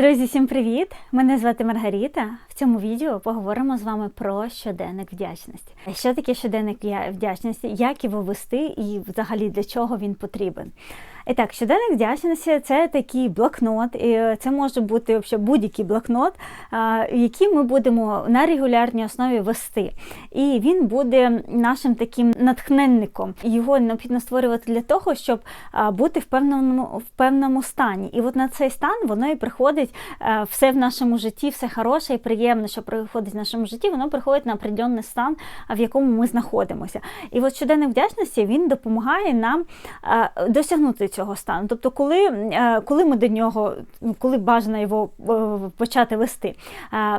Друзі, всім привіт! Мене звати Маргаріта. В цьому відео поговоримо з вами про щоденник вдячності. Що таке щоденник вдячності, як його вести і взагалі для чого він потрібен. І так, щоденник вдячності це такий блокнот, і це може бути будь-який блокнот, який ми будемо на регулярній основі вести. І він буде нашим таким натхненником. Його необхідно створювати для того, щоб бути в певному в певному стані. І от на цей стан воно і приходить все в нашому житті, все хороше і приємне, що приходить в нашому житті, воно приходить на определенний стан, в якому ми знаходимося. І от щоденник вдячності він допомагає нам досягнути цього стану. Тобто, коли е, коли ми до нього, ну, коли бажано його е, почати вести,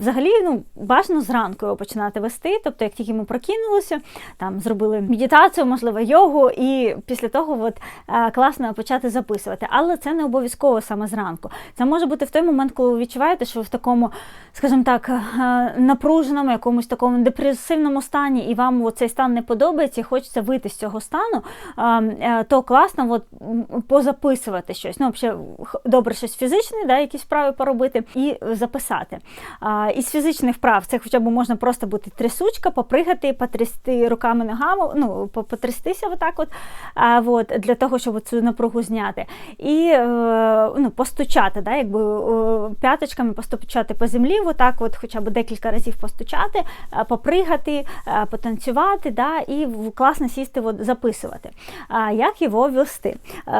взагалі ну, бажано зранку його починати вести. Тобто, як тільки ми прокинулися, там зробили медитацію, можливо, йогу, і після того от, е, класно почати записувати. Але це не обов'язково саме зранку. Це може бути в той момент, коли ви відчуваєте, що ви в такому, скажімо так, напруженому, якомусь такому депресивному стані, і вам цей стан не подобається, і хочеться вийти з цього стану, то класно от, позаписувати щось. Ну, взагалі, добре, щось фізичне, да, якісь вправи поробити і записати. А, Із фізичних вправ це хоча б можна просто бути трясучка, попригати, потрясти руками ногами, ну, потрястися отак от, а, от, для того, щоб цю напругу зняти. І е, ну, постучати, да, якби п'яточками постучати по землі, отак от, хоча б декілька разів постучати, попригати, потанцювати, да, і класно сісти, от, записувати. А, Як його вести?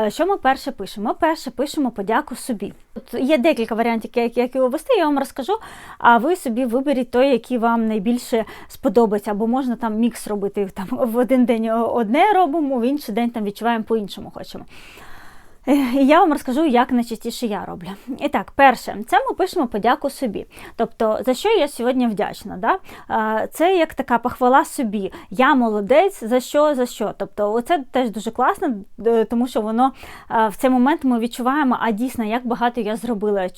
Що ми перше пишемо? Ми перше пишемо подяку собі. Тут є декілька варіантів, як його вести, я вам розкажу, а ви собі виберіть той, який вам найбільше сподобається, або можна там мікс робити там в один день одне робимо, в інший день там відчуваємо по-іншому хочемо. І я вам розкажу, як найчастіше я роблю. І так, перше, це ми пишемо подяку собі. Тобто, за що я сьогодні вдячна. Да? Це як така похвала собі. Я молодець, за що, за що. Тобто, це теж дуже класно, тому що воно в цей момент ми відчуваємо, а дійсно, як багато я зробила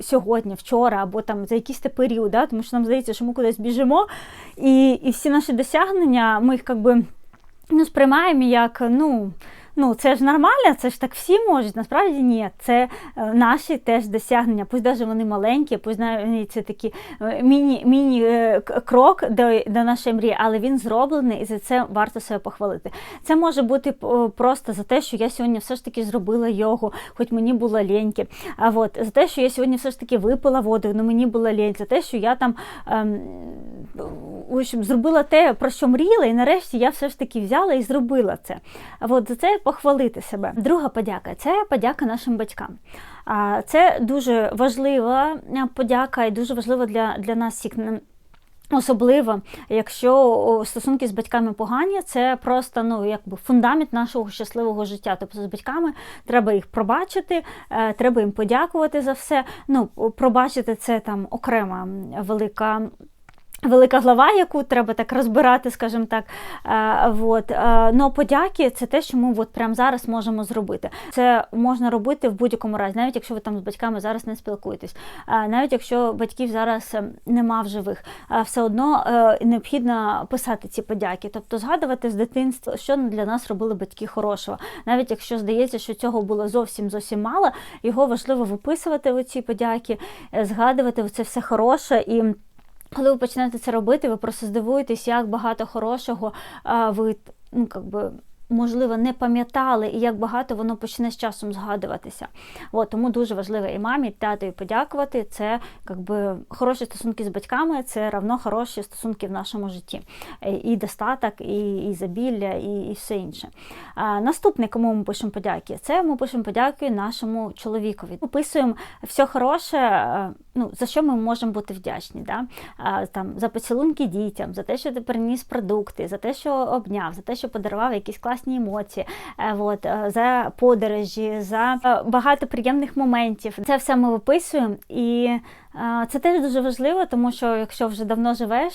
сьогодні, вчора, або там за якийсь період. Да? Тому що нам здається, що ми кудись біжимо, і і всі наші досягнення, ми їх якби ну, сприймаємо як, ну ну це ж нормально, це ж так всі можуть. Насправді ні, це е, наші теж досягнення. Пусть навіть вони маленькі, пусть навіть це такі е, міні-крок міні до до нашої мрії, але він зроблений і за це варто себе похвалити. Це може бути просто за те, що я сьогодні все ж таки зробила йогу, хоч мені було ліньки. А от за те, що я сьогодні все ж таки випила воду, але мені було лінь, за те, що я там ем, общем, зробила те, про що мріяла, і нарешті я все ж таки взяла і зробила це. А от за це похвалити себе. Друга подяка це подяка нашим батькам. Це дуже важлива подяка і дуже важливо для, для нас всіх. Особливо, якщо стосунки з батьками погані, це просто ну якби фундамент нашого щасливого життя. Тобто з батьками треба їх пробачити, е, треба їм подякувати за все. Ну, пробачити це там окрема велика. Велика глава, яку треба так розбирати, скажімо так. Е, вот. Е, но подяки це те, що ми от прямо зараз можемо зробити. Це можна робити в будь-якому разі, навіть якщо ви там з батьками зараз не спілкуєтесь, е, навіть якщо батьків зараз нема в живих, все одно необхідно писати ці подяки, тобто згадувати з дитинства, що для нас робили батьки хорошого. Навіть якщо здається, що цього було зовсім зовсім мало, його важливо виписувати у ці подяки, згадувати це все хороше і. Коли ви почнете це робити, ви просто здивуєтесь, як багато хорошого ви ну, как би, можливо, не пам'ятали, і як багато воно почне з часом згадуватися. От, Тому дуже важливо і мамі, і татові подякувати. Це якби, хороші стосунки з батьками, це равно хороші стосунки в нашому житті. І достаток, і і забілля, і і все інше. А, Наступне, кому ми пишемо подяки, це ми пишемо подяки нашому чоловікові. Описуємо все хороше, ну, за що ми можемо бути вдячні. Да? А, там, За поцілунки дітям, за те, що ти приніс продукти, за те, що обняв, за те, що подарував якісь класні емоції, е, от, е, за подорожі, за е, багато приємних моментів. Це все ми виписуємо і. Це теж дуже важливо, тому що якщо вже давно живеш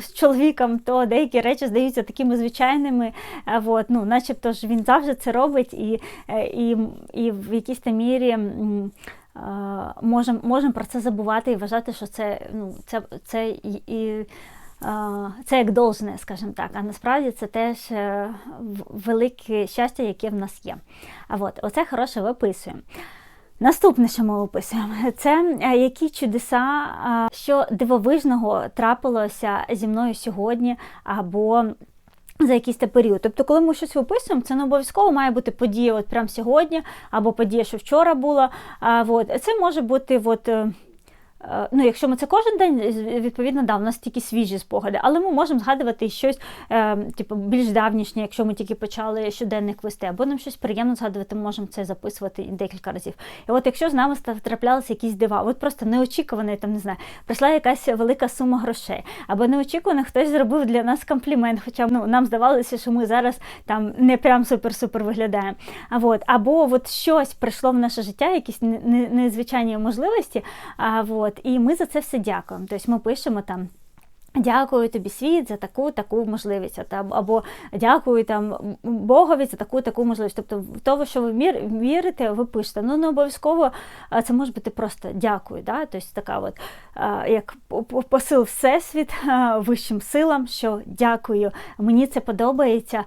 з чоловіком, то деякі речі здаються такими звичайними, от, ну, начебто ж він завжди це робить, і і, і в якійсь мірі можемо можем про це забувати і вважати, що це ну, це, це і, і це як должне, скажімо так, а насправді це теж е, велике щастя, яке в нас є. А от, оце хороше виписуємо. Наступне, що ми описуємо, це е, які чудеса, е, що дивовижного трапилося зі мною сьогодні, або за якийсь та період. Тобто, коли ми щось виписуємо, це не обов'язково має бути подія от прямо сьогодні, або подія, що вчора була. А, от. Це може бути от, е, ну, якщо ми це кожен день, відповідно, да, у нас тільки свіжі спогади, але ми можемо згадувати щось е, типу, більш давнішнє, якщо ми тільки почали щоденник вести, або нам щось приємно згадувати, ми можемо це записувати декілька разів. І от якщо з нами траплялися якісь дива, от просто неочікувано, там не знаю, прийшла якась велика сума грошей, або неочікувано хтось зробив для нас комплімент, хоча ну, нам здавалося, що ми зараз там не прям супер-супер виглядаємо. А або от щось прийшло в наше життя, якісь незвичайні можливості. А, от, От, І ми за це все дякуємо. Тобто ми пишемо там. Дякую тобі, світ, за таку таку можливість, або дякую там Богові за таку таку можливість. Тобто, в того, що ви вірите, ви пишете. Ну не обов'язково це може бути просто дякую. Да? Тобто така от як посил всесвіт вищим силам, що дякую, мені це подобається.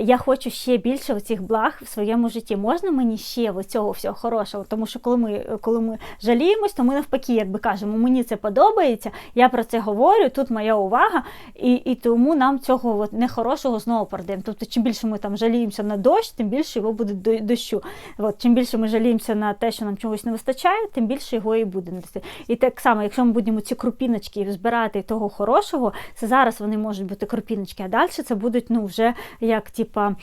Я хочу ще більше оцих благ в своєму житті. Можна мені ще цього всього хорошого? Тому що коли ми коли ми жаліємось, то ми навпаки, якби кажемо, мені це подобається, я про це говорю. Тут моя увага, і і тому нам цього от нехорошого знову передаємо. Тобто, чим більше ми там жаліємося на дощ, тим більше його буде дощу. От, Чим більше ми жаліємося на те, що нам чогось не вистачає, тим більше його і буде. І так само, якщо ми будемо ці крупіночки збирати того хорошого, це зараз вони можуть бути крупіночки, а далі це будуть ну, вже як типа,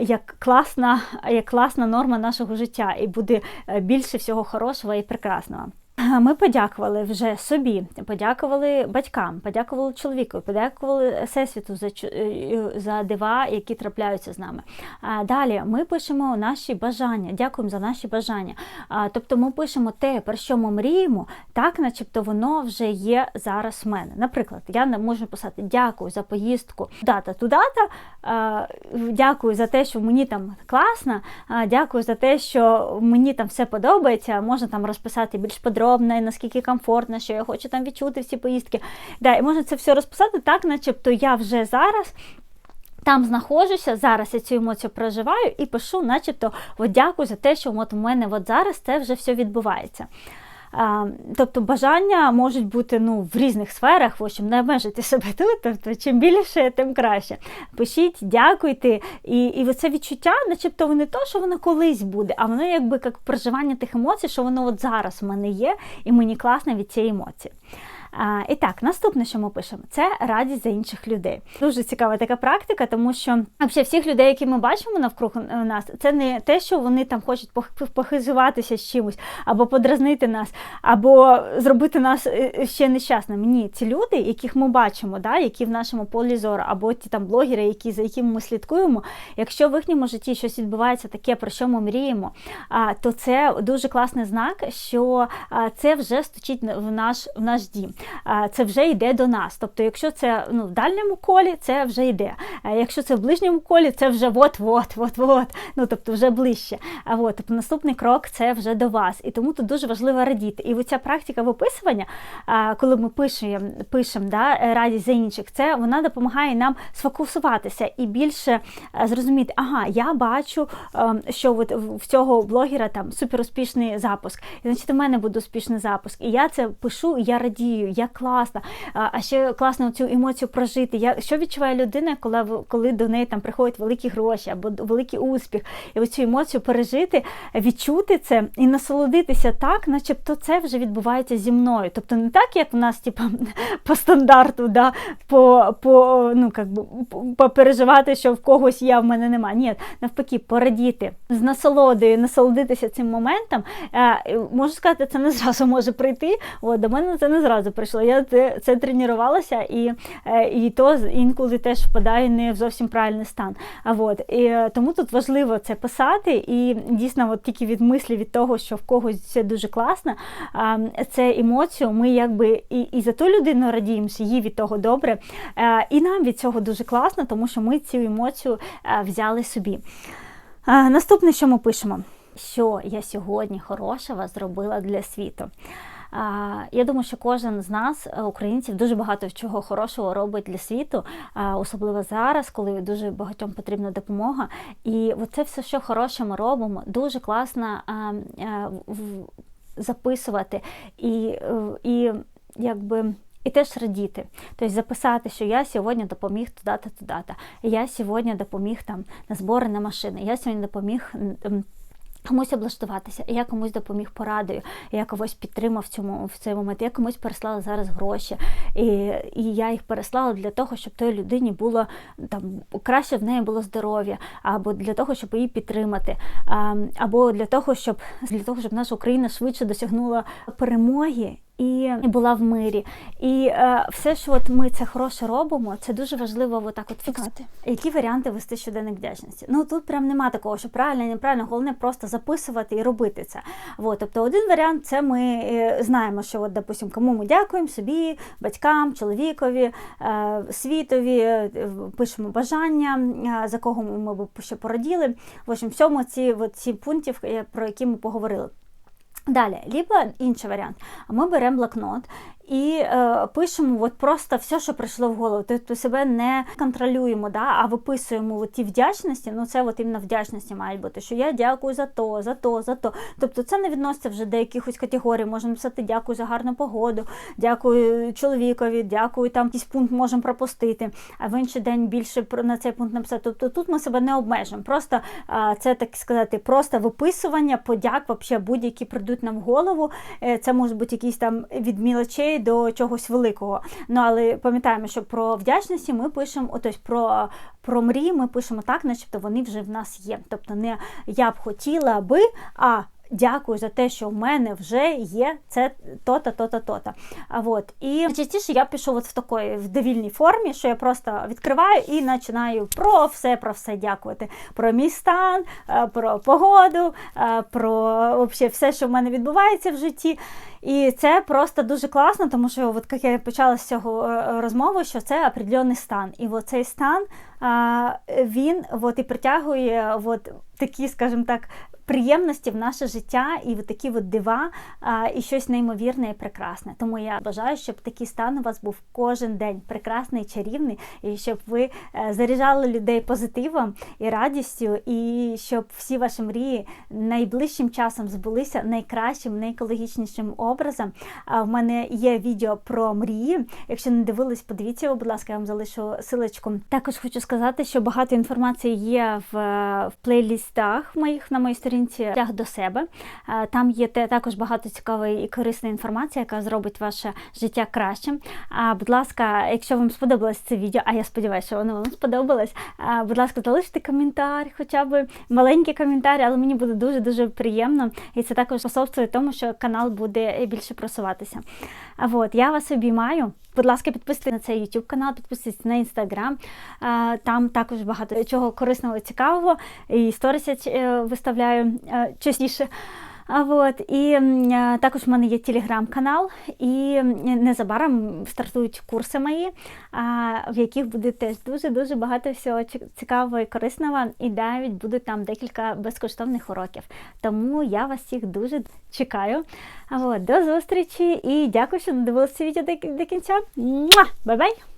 як класна, як класна норма нашого життя, і буде е, більше всього хорошого і прекрасного. Ми подякували вже собі, подякували батькам, подякували чоловіку, подякували всесвіту за е, за дива, які трапляються з нами. Далі ми пишемо наші бажання, дякуємо за наші бажання. Тобто ми пишемо те, про що ми мріємо, так, начебто воно вже є зараз в мене. Наприклад, я не можу писати дякую за поїздку, дата ту дата, дякую за те, що мені там класно, дякую за те, що мені там все подобається. Можна там розписати більш подробно подробне, наскільки комфортно, що я хочу там відчути всі поїздки. Да, І можна це все розписати так, начебто я вже зараз. Там знаходжуся, зараз я цю емоцію проживаю і пишу, начебто, от дякую за те, що от у мене от зараз це вже все відбувається. Тобто бажання можуть бути ну, в різних сферах, в общем, не обмежити себе тут, тобто чим більше, тим краще. Пишіть, дякуйте. І і це відчуття, начебто не то, що воно колись буде, а воно якби як проживання тих емоцій, що воно от зараз в мене є, і мені класно від цієї емоції. А, І так, наступне, що ми пишемо, це радість за інших людей. Дуже цікава така практика, тому що взагалі всіх людей, які ми бачимо навкруг нас, це не те, що вони там хочуть похизуватися з чимось, або подразнити нас, або зробити нас е, е, ще нещасними. Ні, ці люди, яких ми бачимо, да, які в нашому полі зору, або ті там блогери, які за якими ми слідкуємо. Якщо в їхньому житті щось відбувається таке, про що ми мріємо, а, то це дуже класний знак, що це вже стучить в наш в наш дім це вже йде до нас. Тобто, якщо це ну, в дальньому колі, це вже йде. А якщо це в ближньому колі, це вже от-от, от-от, ну тобто вже ближче. А от, тобто наступний крок це вже до вас. І тому тут дуже важливо радіти. І оця практика виписування, коли ми пишемо пишемо да, радість за інших, це вона допомагає нам сфокусуватися і більше зрозуміти, ага, я бачу, що от в цього блогера там суперуспішний запуск. І значить, у мене буде успішний запуск. І я це пишу, і я радію як класно, а ще класно цю емоцію прожити. Я, Що відчуває людина, коли коли до неї там приходять великі гроші або великий успіх, і оцю емоцію пережити, відчути це і насолодитися так, начебто це вже відбувається зі мною. Тобто не так, як в нас, типу, по стандарту, да, по, по, ну, как би, попереживати, що в когось а в мене немає. Ні, навпаки, порадіти з насолодою, насолодитися цим моментом. Можу сказати, це не зразу може прийти. О, до мене це не зразу прийшло пройшло. Я це це тренувалася, і е, і то інколи теж впадає не в зовсім правильний стан. А от і е, тому тут важливо це писати, і дійсно, от тільки від мислі від того, що в когось це дуже класно, це емоцію. Ми якби і, і за ту людину радіємося, їй від того добре, е, і нам від цього дуже класно, тому що ми цю емоцію взяли собі. Наступне, що ми пишемо, що я сьогодні хорошого зробила для світу. Я думаю, що кожен з нас, е, українців, дуже багато чого хорошого робить для світу, особливо зараз, коли дуже багатьом потрібна допомога. І це все, що хороше ми робимо, дуже класно а, в- записувати і, е, і якби. І теж радіти, тобто записати, що я сьогодні допоміг туди-то, туди-то. Я сьогодні допоміг там на збори на машини. Я сьогодні допоміг комусь облаштуватися. Я комусь допоміг порадою. Я когось підтримав цьому в цей момент. Я комусь переслала зараз гроші, і, і я їх переслала для того, щоб той людині було там краще в неї було здоров'я, або для того, щоб її підтримати, або для того, щоб для того, щоб наша Україна швидше досягнула перемоги. І була в мирі. І е, все, що от ми це хороше робимо, це дуже важливо отак от фіксувати. Які варіанти вести щоденник вдячності? Ну тут прям нема такого, що правильно неправильно, головне просто записувати і робити це. От, тобто, один варіант це ми е, знаємо, що от, допустим, кому ми дякуємо собі, батькам, чоловікові, е, світові, е, пишемо бажання, е, за кого ми б ще пораділи. В общем, всьому ці, от, ці пунктів, е, про які ми поговорили. Далі, либо інший варіант. Ми беремо блокнот і е, пишемо от просто все, що прийшло в голову. Тобто себе не контролюємо, да, а виписуємо от ті вдячності. Ну це от іменно вдячності мають бути, що я дякую за то, за то, за то. Тобто це не відноситься вже до якихось категорій. Можемо писати дякую за гарну погоду, дякую чоловікові, дякую там якийсь пункт можемо пропустити, а в інший день більше на цей пункт написати. Тобто тут ми себе не обмежуємо. Просто а, це так сказати, просто виписування, подяк, вообще будь-які прийдуть нам в голову. Е, Це може бути якісь там від мілочей до чогось великого. Ну але пам'ятаємо, що про вдячності ми пишемо, отось про, про мрії ми пишемо так, начебто вони вже в нас є. Тобто не я б хотіла би, а Дякую за те, що в мене вже є це то-то, то-то, то-то. А от і частіше я пишу от в такої в довільній формі, що я просто відкриваю і починаю про все, про все дякувати. Про мій стан, е, про погоду, е, про вообще все, що в мене відбувається в житті. І це просто дуже класно, тому що, от як я почала з цього е, розмови, що це определений стан. І от цей стан він от і притягує от такі, скажімо так, приємності в наше життя і в такі от дива, і щось неймовірне і прекрасне. Тому я бажаю, щоб такий стан у вас був кожен день прекрасний, чарівний, і щоб ви е, заряджали людей позитивом і радістю, і щоб всі ваші мрії найближчим часом збулися найкращим, найекологічнішим образом. А в мене є відео про мрії. Якщо не дивились, подивіться його, будь ласка, я вам залишу силочку. Також хочу сказати, що багато інформації є в, в плейлістах моїх на моїй сторінці шлях до себе. Е, Там є також багато цікавої і корисної інформації, яка зробить ваше життя кращим. А, Будь ласка, якщо вам сподобалось це відео, а я сподіваюся, що воно вам сподобалось. Будь ласка, залиште коментар, хоча б маленький коментар, але мені буде дуже дуже приємно. І це також способствує тому, що канал буде більше просуватися. А от я вас обіймаю. Будь ласка, підписуйтесь на цей YouTube канал, підписуйтесь на Instagram. Там також багато чого корисного цікавого. І сторіси е, виставляю е, частіше. От і також в мене є телеграм-канал, і незабаром стартують курси мої, в яких буде теж дуже дуже багато всього ці- цікавого і корисного, і навіть будуть там декілька безкоштовних уроків. Тому я вас всіх дуже чекаю. От до зустрічі і дякую, що додивилися відео до, кінця. Бай-бай!